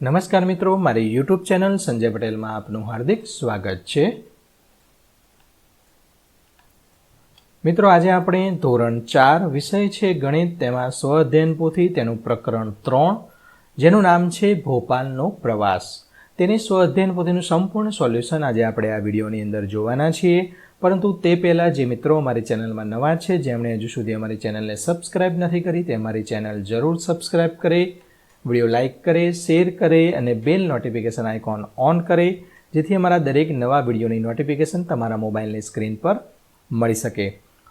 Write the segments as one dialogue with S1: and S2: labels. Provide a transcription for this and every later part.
S1: નમસ્કાર મિત્રો, મારી યુટ્યુબ ચેનલ સંજય પટેલમાં આપનું હાર્દિક સ્વાગત છે. મિત્રો, આજે આપણે ધોરણ ચાર વિષય છે ગણિત. તેમાં સ્વઅધ્યયન પોથી તેનું પ્રકરણ ત્રણ, જેનું નામ છે ભોપાલનો પ્રવાસ. તેની સ્વઅધ્યયન પોથીનું સંપૂર્ણ સોલ્યુશન આજે આપણે આ વિડીયોની અંદર જોવાના છીએ. પરંતુ તે પહેલાં જે મિત્રો અમારી ચેનલમાં નવા છે, જેમણે હજુ સુધી અમારી ચેનલને સબસ્ક્રાઇબ નથી કરી, તે અમારી ચેનલ જરૂર સબસ્ક્રાઇબ કરે. વીડિયો લાઇક કરે, શેર કરે અને બેલ નોટિફિકેશન આઇકોન ઓન કરે, જેથી અમારા દરેક નવા વિડીયોની નોટિફિકેશન તમારા મોબાઈલની સ્ક્રીન પર મળી શકે.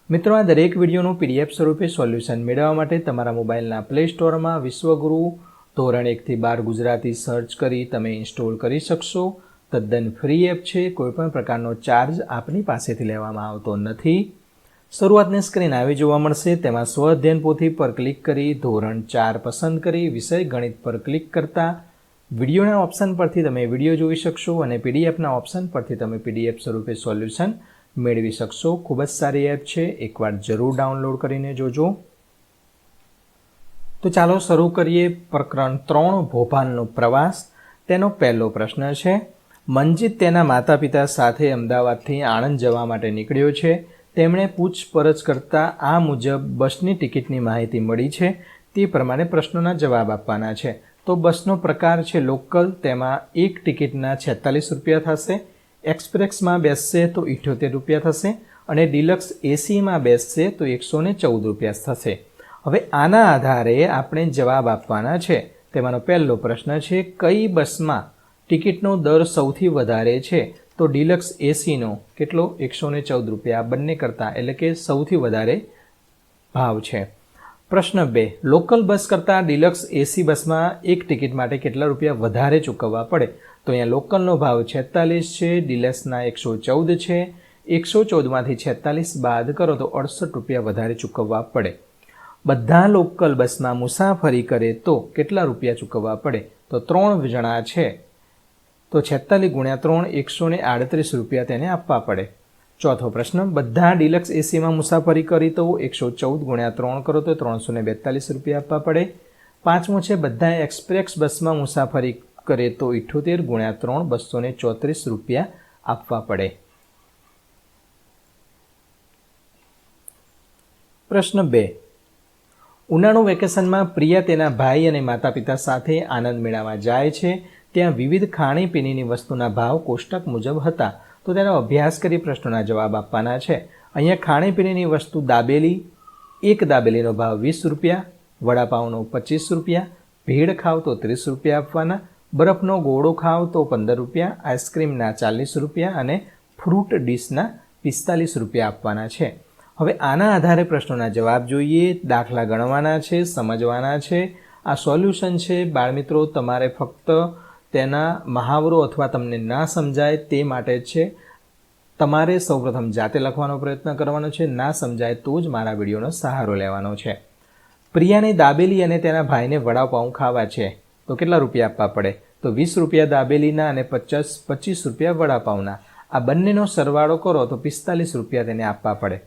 S1: મિત્રો, આ દરેક વિડીયોનું પીડીએફ સ્વરૂપે સોલ્યુશન મેળવવા માટે તમારા મોબાઈલના પ્લે સ્ટોરમાં વિશ્વગુરુ ધોરણ એકથી બાર ગુજરાતી સર્ચ કરી તમે ઇન્સ્ટોલ કરી શકશો. તદ્દન ફ્રી એપ છે કોઈપણ પ્રકારનો ચાર્જ આપની પાસેથી લેવામાં આવતો નથી. શરૂઆતની સ્ક્રીન આવી જોવા મળશે. તેમાં સ્વઅધ્યયન પોથી પર ક્લિક કરી, ધોરણ ચાર પસંદ કરી, વિષય ગણિત પર ક્લિક કરતા વિડીયોના ઓપ્શન પરથી તમે વીડિયો જોઈ શકશો અને પીડીએફના ઓપ્શન પરથી તમે પીડીએફ સ્વરૂપે સોલ્યુશન મેળવી શકશો. ખૂબ જ સારી એપ છે. એકવાર જરૂર ડાઉનલોડ કરીને જોજો. તો ચાલો શરૂ કરીએ પ્રકરણ ત્રણ, ભોપાલનો પ્રવાસ. તેનો પહેલો પ્રશ્ન છે, મંજીત તેના માતા પિતા સાથે અમદાવાદથી આણંદ જવા માટે નીકળ્યો છે. તેમણે પૂછપરછ કરતાં આ મુજબ બસની ટિકિટની માહિતી મળી છે. તે પ્રમાણે પ્રશ્નોના જવાબ આપવાના છે. તો બસનો પ્રકાર છે લોકલ, તેમાં એક ટિકિટના છેતાલીસ રૂપિયા થશે. એક્સપ્રેસમાં બેસશે તો ઇઠ્યોતેર રૂપિયા થશે અને ડિલક્સ એસીમાં બેસશે તો એકસો ને ચૌદ રૂપિયા થશે. હવે આના આધારે આપણે જવાબ આપવાના છે. તેમાંનો પહેલો પ્રશ્ન છે, કઈ બસમાં ટિકિટનો દર સૌથી વધારે છે? તો ડિલક્સ એસીનો કેટલો? એકસો ને ચૌદ રૂપિયા. બંને કરતાં એટલે કે સૌથી વધારે ભાવ છે. પ્રશ્ન બે. લોકલ બસ કરતાં ડિલક્સ એસી બસમાં એક ટિકિટ માટે કેટલા રૂપિયા વધારે ચૂકવવા પડે? તો અહીંયા લોકલનો ભાવ છેતાલીસ છે, ડિલક્સના એકસો ચૌદ છે. એકસો ચૌદમાંથી છેતાલીસ બાદ કરો તો અડસઠ રૂપિયા વધારે ચૂકવવા પડે. બધા લોકલ બસમાં મુસાફરી કરે તો કેટલા રૂપિયા ચૂકવવા પડે? તો ત્રણ જણા છે. તો છેતાલીસ ગુણ્યા ત્રણ એકસો ને આડત્રીસ રૂપિયા તેને આપવા પડે. ચોથો પ્રશ્ન, બધા ડિલક્સ એસીમાં મુસાફરી કરી તો એકસો ચૌદ ગુણ્યા ત્રણ કરો તો ત્રણસો ને બેતાલીસ રૂપિયા આપવા પડે. પાંચમો છે બધા એક્સપ્રેસ બસમાં મુસાફરી કરે તો ઇઠ્ઠોતેર ગુણ્યા ત્રણ બસો ને ચોત્રીસ રૂપિયા આપવા પડે. પ્રશ્ન બે. ઉનાળુ વેકેશનમાં પ્રિયા તેના ભાઈ અને માતા પિતા સાથે આનંદ મેળામાં જાય છે. ત્યાં વિવિધ ખાણીપીણીની વસ્તુના ભાવ કોષ્ટક મુજબ હતા, તો તેનો અભ્યાસ કરી પ્રશ્નોના જવાબ આપવાના છે. અહીંયા ખાણીપીણીની વસ્તુ દાબેલી, એક દાબેલીનો ભાવ વીસ રૂપિયા વડાપાઉંનો પચીસ રૂપિયા ભેળ ખાવ તો ત્રીસ રૂપિયા આપવાના, બરફનો ગોળો ખાવ તો પંદર રૂપિયા, આઈસ્ક્રીમના ચાલીસ રૂપિયા અને ફ્રૂટ ડીશના પિસ્તાલીસ રૂપિયા આપવાના છે. હવે આના આધારે પ્રશ્નોના જવાબ જોઈએ, દાખલા ગણવાના છે, સમજવાના છે. આ સોલ્યુશન છે, બાળમિત્રો, તમારે ફક્ત તેના મહાવરો અથવા તમને ના સમજાય તે માટે છે, તમારે સૌપ્રથમ જાતે લખવાનો પ્રયત્ન કરવાનો છે, ના સમજાય તો જ મારા વિડીયોનો સહારો લેવાનો છે. પ્રિયાને દાબેલી અને તેના ભાઈને વડાપાઉં ખાવા છે. તો કેટલા રૂપિયા આપવા પડે? તો વીસ રૂપિયા દાબેલીના અને પચાસ, પચીસ રૂપિયા વડાપાઉંના. આ બંનેનો સરવાળો કરો તો પિસ્તાલીસ રૂપિયા તેને આપવા પડે.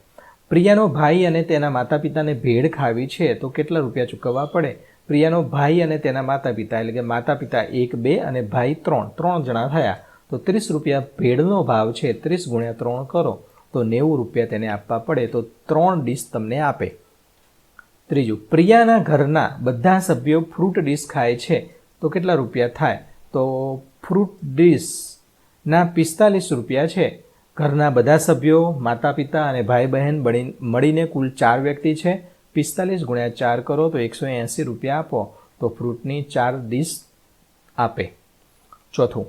S1: પ્રિયાનો ભાઈ અને તેના માતા પિતાને ભેળ ખાવી છે તો કેટલા રૂપિયા ચૂકવવા પડે? પ્રિયાનો ભાઈ અને તેના માતા પિતા એટલે કે માતા પિતા એક, બે અને ભાઈ ત્રણ ત્રણ જણા થયા. તો ત્રીસ રૂપિયા ભેળનો ભાવ છે, ત્રીસ ગુણ્યા ત્રણ કરો. તો નેવું રૂપિયા તેને આપવા પડે, તો ત્રણ ડીશ તમને આપે. ત્રીજું, પ્રિયાના ઘરના બધા સભ્યો ફ્રૂટ ડીશ ખાય છે. તો કેટલા રૂપિયા થાય? તો ફ્રૂટ ડીશના પિસ્તાલીસ રૂપિયા છે. ઘરના બધા સભ્યો માતા પિતા અને ભાઈ બહેન મળીને કુલ ચાર વ્યક્તિ છે. પિસ્તાલીસ ગુણ્યા ચાર કરો તો એકસો એંસી રૂપિયા આપો. તો ફ્રૂટની ચાર ડીશ આપે. ચોથું,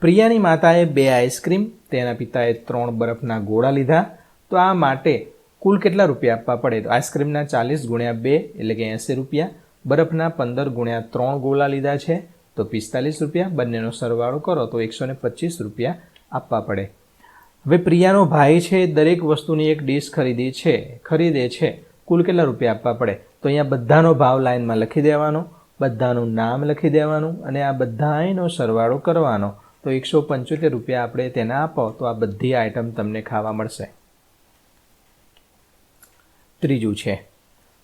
S1: પ્રિયાની માતાએ બે આઈસ્ક્રીમ, તેના પિતાએ ત્રણ બરફના ગોળા લીધા. તો આ માટે કુલ કેટલા રૂપિયા આપવા પડે? તો આઈસ્ક્રીમના ચાલીસ ગુણ્યા બે એટલે કે એંસી રૂપિયા. બરફના પંદર ગુણ્યા ત્રણ ગોળા લીધા છે. તો પિસ્તાલીસ રૂપિયા. બંનેનો સરવાળો કરો તો એકસો ને પચીસ રૂપિયા આપવા પડે. હવે પ્રિયાનો ભાઈ છે, દરેક વસ્તુની એક ડીશ ખરીદી છે, ખરીદે છે. કુલ કેટલા રૂપિયા આપવા પડે? તો અહીંયા બધાનો ભાવ લાઇનમાં લખી દેવાનો, બધાનું નામ લખી દેવાનું અને આ બધાનો સરવાળો કરવાનો. તો એકસો પંચોતેર રૂપિયા આપણે તેને આપો, તો આ બધી આઇટમ તમને ખાવા મળશે. ત્રીજું છે.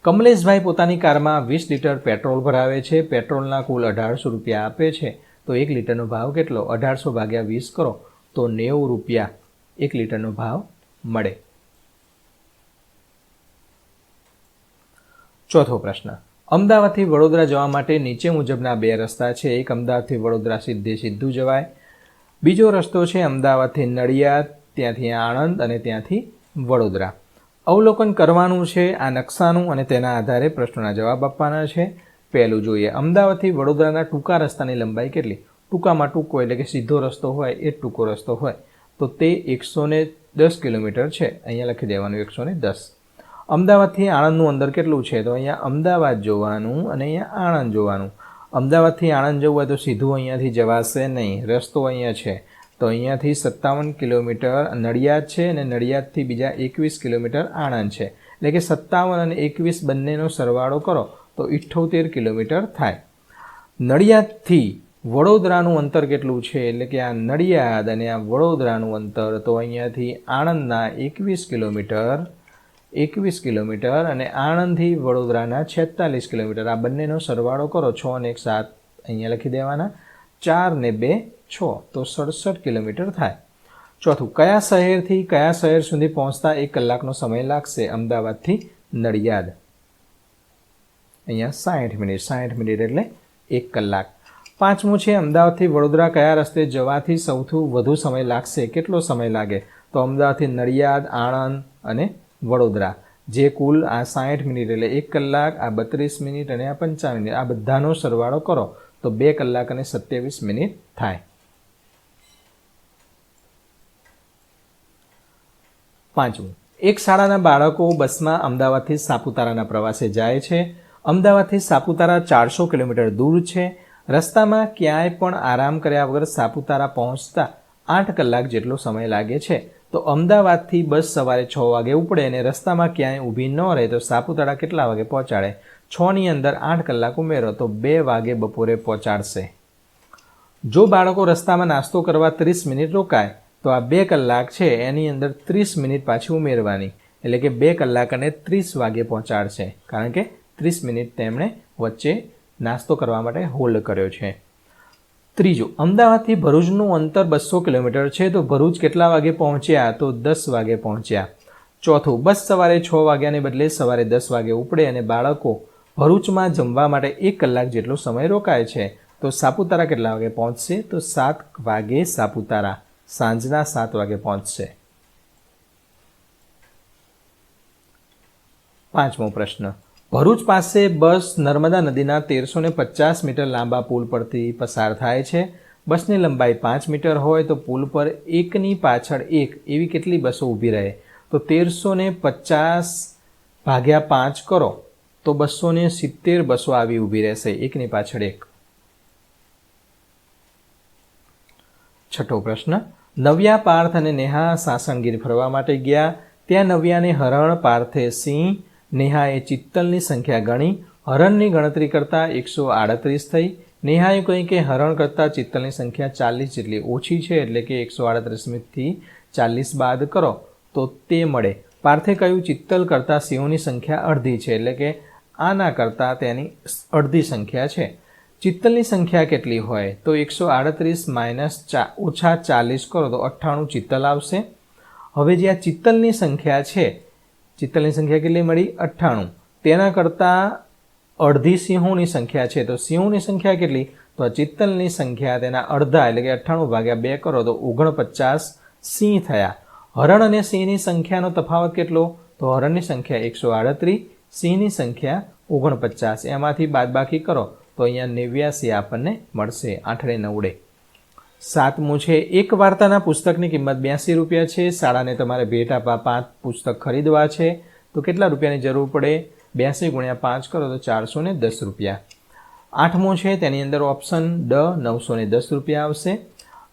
S1: કમલેશભાઈ પોતાની કારમાં વીસ લીટર પેટ્રોલ ભરાવે છે, પેટ્રોલના કુલ અઢારસો રૂપિયા આપે છે. તો એક લીટરનો ભાવ કેટલો? અઢારસો ભાગ્યા વીસ કરો, તો નેવું રૂપિયા એક લીટરનો ભાવ મળે. ચોથો પ્રશ્ન. અમદાવાદથી વડોદરા જવા માટે નીચે મુજબના બે રસ્તા છે. એક અમદાવાદથી વડોદરા સીધે સીધું જવાય. બીજો રસ્તો છે અમદાવાદથી નડિયાદ, ત્યાંથી આણંદ અને ત્યાંથી વડોદરા. અવલોકન કરવાનું છે, આ નકશાનું અને તેના આધારે પ્રશ્નોના જવાબ આપવાના છે. પહેલું જોઈએ, અમદાવાદથી વડોદરાના ટૂંકા રસ્તાની લંબાઈ કેટલી? ટૂંકામાં ટૂંકો એટલે કે સીધો રસ્તો હોય, એ ટૂંકો રસ્તો હોય. તો તે એકસો દસ કિલોમીટર છે. અહીંયા લખી દેવાનું, એકસો દસ. અમદાવાદથી આણંદનું અંતર કેટલું છે? તો અહીંયા અમદાવાદ જોવાનું અને અહીંયા આણંદ જોવાનું. અમદાવાદથી આણંદ જવું હોય તો સીધું અહીંયાથી જવાશે નહીં. રસ્તો અહીંયા છે. તો અહીંયાથી સત્તાવન કિલોમીટર નડિયાદ છે અને નડિયાદથી બીજા એકવીસ કિલોમીટર આણંદ છે. એટલે કે સત્તાવન અને એકવીસ બંનેનો સરવાળો કરો તો ઇઠ્ઠોતેર કિલોમીટર થાય. નડિયાદથી વડોદરાનું અંતર કેટલું છે? એટલે કે આ નડિયાદ અને આ વડોદરાનું અંતર તો અહીંયાથી આણંદના એકવીસ કિલોમીટર એકવીસ કિલોમીટર અને આણંદથી વડોદરાના છેતાલીસ કિલોમીટર. આ બંનેનો સરવાળો કરો, છ અને એક સાત. અહીંયા લખી દેવાના. ચાર ને બે, છ. તો સડસઠ કિલોમીટર થાય. ચોથું, કયા શહેરથી કયા શહેર સુધી પહોંચતા એક કલાકનો સમય લાગશે? અમદાવાદથી નડિયાદ. અહીંયા સાઠ મિનિટ સાઠ મિનિટ એટલે એક કલાક. પાંચમું છે, અમદાવાદથી વડોદરા કયા રસ્તે જવાથી સૌથી વધુ સમય લાગશે? કેટલો સમય લાગે? તો અમદાવાદથી નડિયાદ, આણંદ અને વડોદરા. જે કુલ આ સાઠ મિનિટ એટલે એક કલાક, આ બત્રીસ મિનિટ અને આ પંચાવન મિનિટ, આ બધાનો સરવાળો કરો, તો બે કલાક અને સત્યાવીસ મિનિટ થાય. પાંચમું. એક શાળાના બાળકો બસમાં અમદાવાદથી સાપુતારાના પ્રવાસે જાય છે. અમદાવાદથી સાપુતારા ચારસો કિલોમીટર દૂર છે. રસ્તામાં ક્યાંય પણ આરામ કર્યા વગર સાપુતારા પહોંચતા આઠ કલાક જેટલો સમય લાગે છે. તો અમદાવાદથી બસ સવારે છ વાગે ઉપડે અને રસ્તામાં ક્યાંય ઊભી ન રહે તો સાપુતારા કેટલા વાગે પહોંચાડે? છની અંદર આઠ કલાક ઉમેરો તો બે વાગે બપોરે પહોંચાડશે. જો બાળકો રસ્તામાં નાસ્તો કરવા ત્રીસ મિનિટ રોકાય, તો આ બે કલાક છે એની અંદર ત્રીસ મિનિટ પાછી ઉમેરવાની. એટલે કે બે કલાક અને ત્રીસ વાગે પહોંચાડશે. કારણ કે ત્રીસ મિનિટ તેમણે વચ્ચે નાસ્તો કરવા માટે હોલ્ડ કર્યો છે. ત્રીજું, અમદાવાદથી ભરૂચનું અંતર બસો કિલોમીટર છે, તો ભરૂચ કેટલા વાગે પહોંચ્યા? તો દસ વાગે પહોંચ્યા. ચોથું, બસ સવારે છ વાગ્યાને બદલે સવારે દસ વાગે ઉપડે અને બાળકો ભરૂચમાં જમવા માટે એક કલાક જેટલો સમય રોકાય છે. તો સાપુતારા કેટલા વાગે પહોંચશે? તો સાત વાગે સાપુતારા, સાંજના સાત વાગે પહોંચશે. પાંચમો પ્રશ્ન ભરૂચ પાસે બસ નર્મદા નદીના તેરસો ને પચાસ મીટર લાંબા પુલ પરથી પસાર થાય છે. બસની લંબાઈ પાંચ મીટર હોય તો પુલ પર એકની પાછળ એક એવી કેટલી બસો ઊભી રહે? તો તેરસો ને પચાસ ભાગ્યા પાંચ કરો, તો બસો ને સિત્તેર બસો આવી ઊભી રહેશે. એકની પાછળ એક. છઠ્ઠો પ્રશ્ન. નવ્યા પાર્થ અને નેહા સાસણગીર ફરવા માટે ગયા. ત્યાં નવ્યાને હરણ પાર્થે સિંહ નેહાએ ચિત્તલની સંખ્યા ગણી, હરણની ગણતરી કરતાં એકસો આડત્રીસ થઈ. નેહાએ કહ્યું કે હરણ કરતાં ચિત્તલની સંખ્યા ચાલીસ જેટલી ઓછી છે, એટલે કે એકસો આડત્રીસમીથી ચાલીસ બાદ કરો, તો તે મળે. પાર્થે કહ્યું, ચિત્તલ કરતાં સિંહોની સંખ્યા અડધી છે, એટલે કે આના કરતાં તેની અડધી સંખ્યા છે. ચિત્તલની સંખ્યા કેટલી હોય? તો એકસો આડત્રીસ માઇનસ ચા, ઓછા ચાલીસ કરો, તો અઠ્ઠાણું ચિત્તલ આવશે. હવે જે આ ચિત્તલની સંખ્યા છે ચિત્તલની સંખ્યા કેટલી મળી? અઠ્ઠાણું. તેના કરતાં અડધી સિંહોની સંખ્યા છે. તો સિંહોની સંખ્યા કેટલી? તો ચિત્તલની સંખ્યા તેના અડધા, એટલે કે અઠ્ઠાણું ભાગ્યા બે કરો તો ઓગણપચાસ સિંહ થયા. હરણ અને સિંહની સંખ્યાનો તફાવત કેટલો? તો હરણની સંખ્યા એકસો આડત્રીસ, સિંહની સંખ્યા ઓગણપચાસ. એમાંથી બાદબાકી કરો. તો અહીંયા નેવ્યાસી આપણને મળશે આઠડે નવડે. સાતમું છે એક વાર્તાના પુસ્તકની કિંમત બ્યાસી રૂપિયા છે. શાળાને તમારે ભેટ આપવા પાંચ પુસ્તક ખરીદવા છે. તો કેટલા રૂપિયાની જરૂર પડે? બ્યાસી ગુણ્યા પાંચ કરો તો ચારસો ને દસ રૂપિયા. આઠમું છે તેની અંદર ઓપ્શન ડ, નવસો ને દસ રૂપિયા આવશે.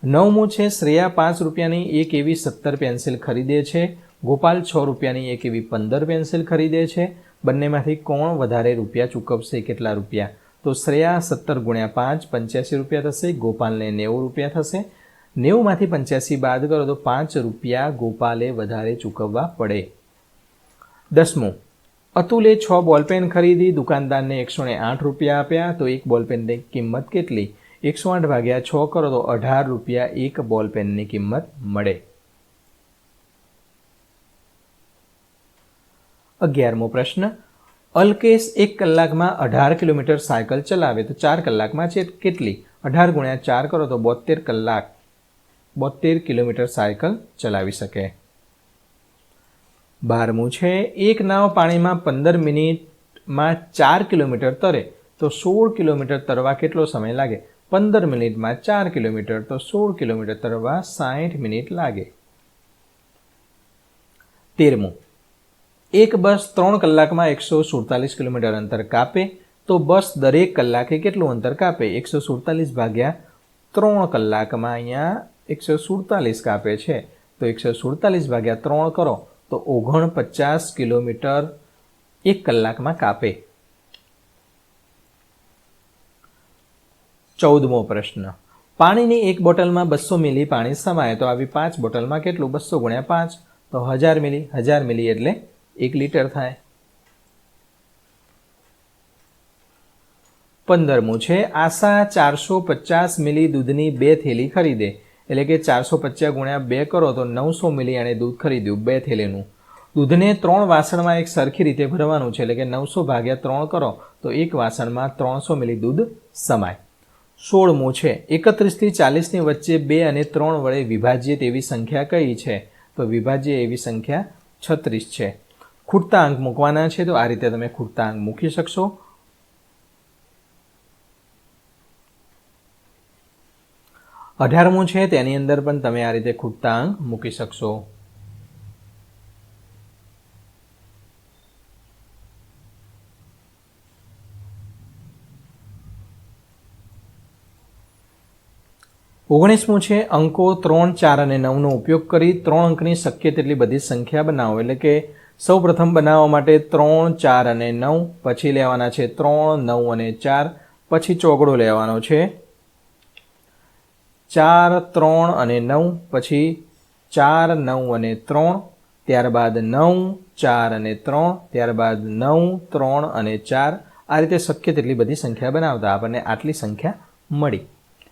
S1: નવમું છે શ્રેયા પાંચ રૂપિયાની એક એવી સત્તર પેન્સિલ ખરીદે છે. ગોપાલ છ રૂપિયાની એક એવી પંદર પેન્સિલ ખરીદે છે. બંનેમાંથી કોણ વધારે રૂપિયા ચૂકવશે? કેટલા રૂપિયા? તો શ્રેયા સત્તર ગુણ્યા પાંચ, પંચ્યાસી રૂપિયા થશે, ગોપાલને નેવું રૂપિયા થશે. નેવુંમાંથી પંચ્યાસી બાદ કરો તો પાંચ રૂપિયા ગોપાલે વધારે ચૂકવવા પડે. દસમું, અતુલે છ બોલપેન ખરીદી, દુકાનદારને એકસો ને આઠ રૂપિયા આપ્યા, તો એક બોલપેનની કિંમત કેટલી? એકસો આઠ ભાગ્યા છ કરો તો અઢાર રૂપિયા એક બોલપેનની કિંમત મળે. અગિયારમો પ્રશ્ન અલ્કેશ એક કલાકમાં અઢાર કિલોમીટર સાયકલ ચલાવે તો ચાર કલાકમાં છે કેટલી? અઢાર ગુણ્યા ચાર કરો તો બોતેર કલાક. બોતેર કિલોમીટર સાયકલ ચલાવી શકે. બારમું છે, એક નાવ પાણીમાં પંદર મિનિટમાં ચાર કિલોમીટર તરે તો સોળ કિલોમીટર તરવા કેટલો સમય લાગે? પંદર મિનિટમાં ચાર કિલોમીટર તો સોળ કિલોમીટર તરવા સાઠ મિનિટ લાગે. તેરમું એક બસ ત્રણ કલાકમાં એકસો સુડતાલીસ કિલોમીટર અંતર કાપે, તો બસ દરેક કલાકે કેટલું અંતર કાપે? એકસો સુડતાલીસ ભાગ્યા ત્રણ કલાકમાં અહીંયા એકસો સુડતાલીસ કાપે છે. તો એકસો સુડતાલીસ ભાગ્યા ત્રણ કરો, તો ઓગણપચાસ કિલોમીટર એક કલાકમાં કાપે. ચૌદમો પ્રશ્ન. પાણીની એક બોટલમાં બસો મિલી પાણી સમાય, તો આવી પાંચ બોટલમાં કેટલું? બસો ગુણ્યા પાંચ, તો હજાર મિલી હજાર મિલી એટલે એક લીટર થાય. પંદરમું છે આશા ચારસો પચાસ મિલી દૂધની બે થેલી ખરીદે. એટલે કે ચારસો પચાસ ગુણ્યા બે કરો તો નવસો મિલી એણે દૂધ ખરીદ્યું બે થેલીનું. દૂધને ત્રણ વાસણમાં એક સરખી રીતે ભરવાનું છે એટલે કે નવસો ભાગ્યા ત્રણ કરો તો એક વાસણમાં ત્રણસો મિલી દૂધ સમાય. સોળમું છે એકત્રીસથી ચાલીસની વચ્ચે બે અને ત્રણ વડે વિભાજ્ય તેવી સંખ્યા કઈ છે? તો વિભાજ્ય એવી સંખ્યા છત્રીસ છે. ખૂટતા અંક મૂકવાના છે, તો આ રીતે તમે ખૂટતા અંક મૂકી શકશો. અઢારમું છે, તેની અંદર પણ તમે આ રીતે ખૂટતા અંક મૂકી શકશો. ઓગણીસમું છે, અંકો ત્રણ, ચાર અને નવનો ઉપયોગ કરી ત્રણ અંકની શક્ય તેટલી બધી સંખ્યા બનાવો. એટલે કે સૌ પ્રથમ બનાવવા માટે ત્રણ, ચાર અને નવ, પછી લેવાના છે ત્રણ, નવ અને ચાર, પછી ચોગડો લેવાનો છે. ચાર, ત્રણ અને નવ, પછી ચાર, નવ અને ત્રણ, ત્યારબાદ નવ, ચાર અને ત્રણ, ત્યારબાદ નવ, ત્રણ અને ચાર. આ રીતે શક્ય તેટલી બધી સંખ્યા બનાવતા આપણને આટલી સંખ્યા મળી.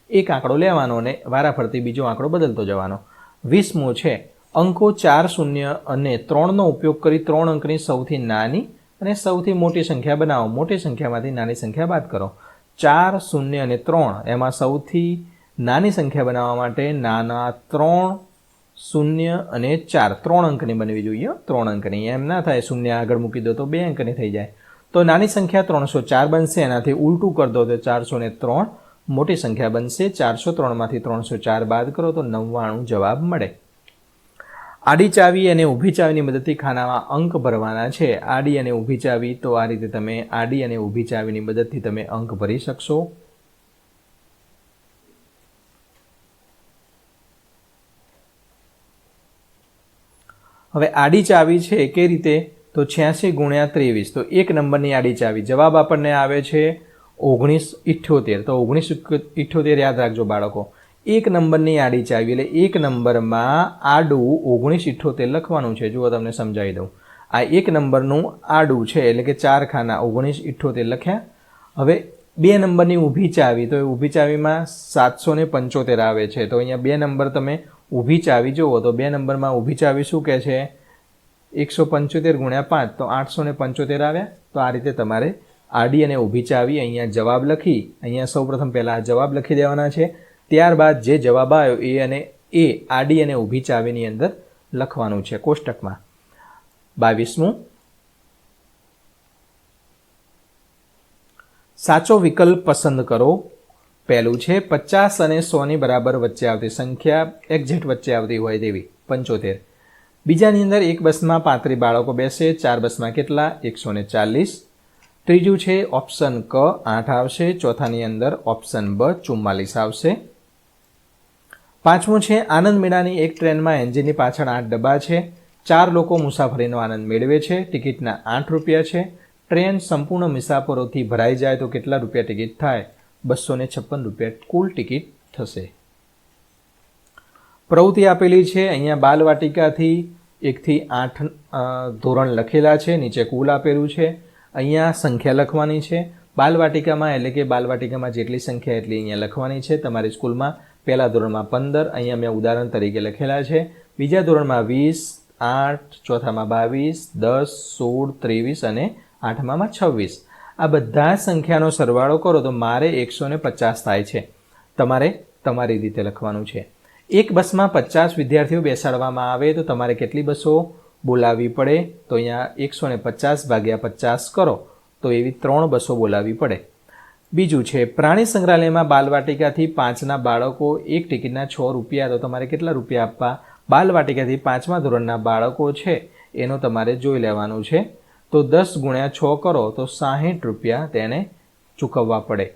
S1: એક આંકડો લેવાનો અને વારાફરતી બીજો આંકડો બદલતો જવાનો. વીસમો છે અંકો ચાર શૂન્ય અને ત્રણનો ઉપયોગ કરી ત્રણ અંકની સૌથી નાની અને સૌથી મોટી સંખ્યા બનાવો. મોટી સંખ્યામાંથી નાની સંખ્યા બાદ કરો. ચાર, શૂન્ય અને ત્રણ એમાં સૌથી નાની સંખ્યા બનાવવા માટે નાના ત્રણ, શૂન્ય અને ચાર. ત્રણ અંકની બનવી જોઈએ. ત્રણ અંકની. એમ ના થાય, શૂન્ય આગળ મૂકી દો તો બે અંકની થઈ જાય. તો નાની સંખ્યા ત્રણસો ચાર બનશે. એનાથી ઉલટું કરી દો તો ચારસો ને ત્રણ. મોટી સંખ્યા બનશે. ચારસો ત્રણમાંથી ત્રણસો ચાર બાદ કરો તો નવ્વાણું જવાબ મળે. આડી ચાવી અને ઊભી ચાવીની મદદથી ખાનામાં અંક ભરવાના છે. આડી અને ઊભી ચાવી, તો આ રીતે તમે આડી અને ઊભી ચાવીની મદદથી તમે અંક ભરી શકશો. હવે આડી ચાવી છે કે રીતે? તો છ્યાસી ગુણ્યા ત્રેવીસ. તો એક નંબરની આડી ચાવી. જવાબ આપણને આવે છે ઓગણીસ ઇઠ્યોતેર. તો ઓગણીસ ઇઠ્યોતેર યાદ રાખજો બાળકો. એક નંબરની આડી ચાવી એટલે એક નંબરમાં આડું ઓગણીસ ઇઠ્ઠોતેર લખવાનું છે. જુઓ તમને સમજાવી દઉં. આ એક નંબરનું આડું છે, એટલે કે ચાર ખાના ઓગણીસ ઇઠ્ઠોતેર લખ્યા. હવે બે નંબરની ઊભી ચાવી, તો એ ઊભી ચાવીમાં સાતસો ને પંચોતેર આવે છે. તો અહીંયા બે નંબર તમે ઊભી ચાવી જુઓ, તો બે નંબરમાં ઊભી ચાવી શું કહે છે? એકસો પંચોતેર ગુણ્યા પાંચ, તો આઠસો ને પંચોતેર આવ્યા. તો આ રીતે તમારે આડી અને ઊભી ચાવી અહીંયા જવાબ લખી, અહીંયા સૌપ્રથમ પહેલાં જવાબ લખી દેવાના છે. ત્યારબાદ જે જવાબ આવ્યો એ અને એ આડી અને ઊભી ચાવીની અંદર લખવાનું છે કોષ્ટકમાં. બાવીસમું. સાચો વિકલ્પ પસંદ કરો. પહેલું છે પચાસ અને સોની બરાબર વચ્ચે આવતી સંખ્યા એક્ઝેક્ટ વચ્ચે આવતી હોય તેવી. પંચોતેર. બીજાની અંદર એક બસમાં પાંત્રીસ બાળકો બેસે, ચાર બસમાં કેટલા? એકસો ને ચાલીસ. ત્રીજું છે ઓપ્શન ક આઠ આવશે, ચોથાની અંદર ઓપ્શન બ ચુમ્માલીસ આવશે. પાંચમું છે, આનંદ મેળાની એક ટ્રેનમાં એન્જિનની પાછળ આઠ ડબ્બા છે. ચાર લોકો મુસાફરીનો આનંદ મેળવે છે. ટિકિટના આઠ રૂપિયા છે. ટ્રેન સંપૂર્ણ મુસાફરોથી ભરાઈ જાય તો કેટલા રૂપિયા ટિકિટ થાય? બસો ને છપ્પન રૂપિયા કુલ ટિકિટ થશે. પ્રવૃત્તિ આપેલી છે. અહીંયા બાલવાટિકાથી એકથી આઠ ધોરણ લખેલા છે. નીચે કુલ આપેલું છે. અહીંયા સંખ્યા લખવાની છે. બાલવાટિકામાં એટલે કે બાલવાટિકામાં જેટલી સંખ્યા એટલી અહીંયા લખવાની છે. તમારી સ્કૂલમાં પહેલા ધોરણમાં પંદર, અહીંયા મેં ઉદાહરણ તરીકે લખેલા છે. બીજા ધોરણમાં વીસ, આઠ, ચોથામાં બાવીસ, દસ, સોળ, ત્રેવીસ અને આઠમામાં છવ્વીસ. આ બધા સંખ્યાનો સરવાળો કરો તો મારે એકસો ને પચાસ થાય છે. તમારે તમારી રીતે લખવાનું છે. એક બસમાં પચાસ વિદ્યાર્થીઓ બેસાડવામાં આવે તો તમારે કેટલી બસો બોલાવવી પડે? તો અહીંયા એકસો ને પચાસ ભાગ્યા પચાસ કરો. તો એવી ત્રણ બસો બોલાવવી પડે. બીજું છે, પ્રાણી સંગ્રહાલયમાં બાલવાટિકાથી પાંચના બાળકો એક ટિકિટના છ રૂપિયા, તો તમારે કેટલા રૂપિયા આપવા? બાલવાટિકાથી પાંચમા ધોરણના બાળકો છે, એનો તમારે જોઈ લેવાનું છે. તો દસ ગુણ્યા છ કરો, તો સાહીઠ રૂપિયા તેને ચૂકવવા પડે.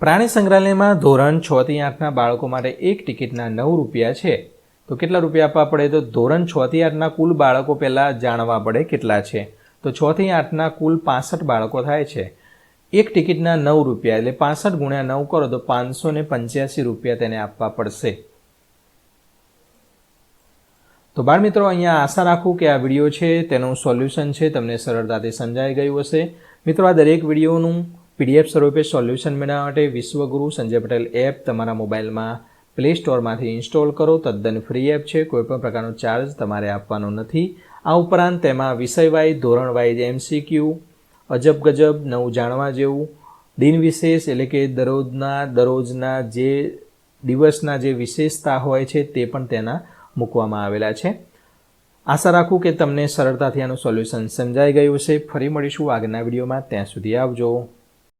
S1: પ્રાણી સંગ્રહાલયમાં ધોરણ છ થી આઠના બાળકો માટે એક ટિકિટના નવ રૂપિયા છે. તો કેટલા રૂપિયા આપવા પડે? તો ધોરણ છ થી આઠના કુલ બાળકો પહેલાં જાણવા પડે કેટલા છે. તો છ થી આઠના કુલ પાસઠ બાળકો થાય છે. એક ટિકિટના નવ રૂપિયા, એટલે પાસઠ ગુણ્યા નવ કરો તો પાંચસો ને પંચ્યાસી રૂપિયા તેને આપવા પડશે. તો બાળ મિત્રો, અહીંયા આશા રાખું કે આ વીડિયો છે, તેનું સોલ્યુશન છે, તમને સરળતાથી સમજાઈ ગયું હશે. મિત્રો, આ દરેક વિડીયોનું પીડીએફ સ્વરૂપે સોલ્યુશન મેળવવા માટે વિશ્વગુરુ સંજય પટેલ એપ તમારા મોબાઈલમાં પ્લે સ્ટોરમાંથી ઇન્સ્ટોલ કરો, તદ્દન ફ્રી એપ છે, કોઈપણ પ્રકારનો ચાર્જ તમારે આપવાનો નથી. આ ઉપરાંત તેમાં વિષય ધોરણવાઇઝ ધોરણ વાઇઝ એમસીક્યુ અજબ ગજબ નવું જાણવા જેવું, દિન વિશેષ એટલે કે દરરોજના દરરોજના જે દિવસના જે વિશેષતા હોય છે તે પણ તેના મૂકવામાં આવેલા છે. આશા રાખું કે તમને સરળતાથી આનું સોલ્યુશન સમજાઈ ગયું છે ફરી મળીશું આગળના વિડીયોમાં. ત્યાં સુધી આવજો.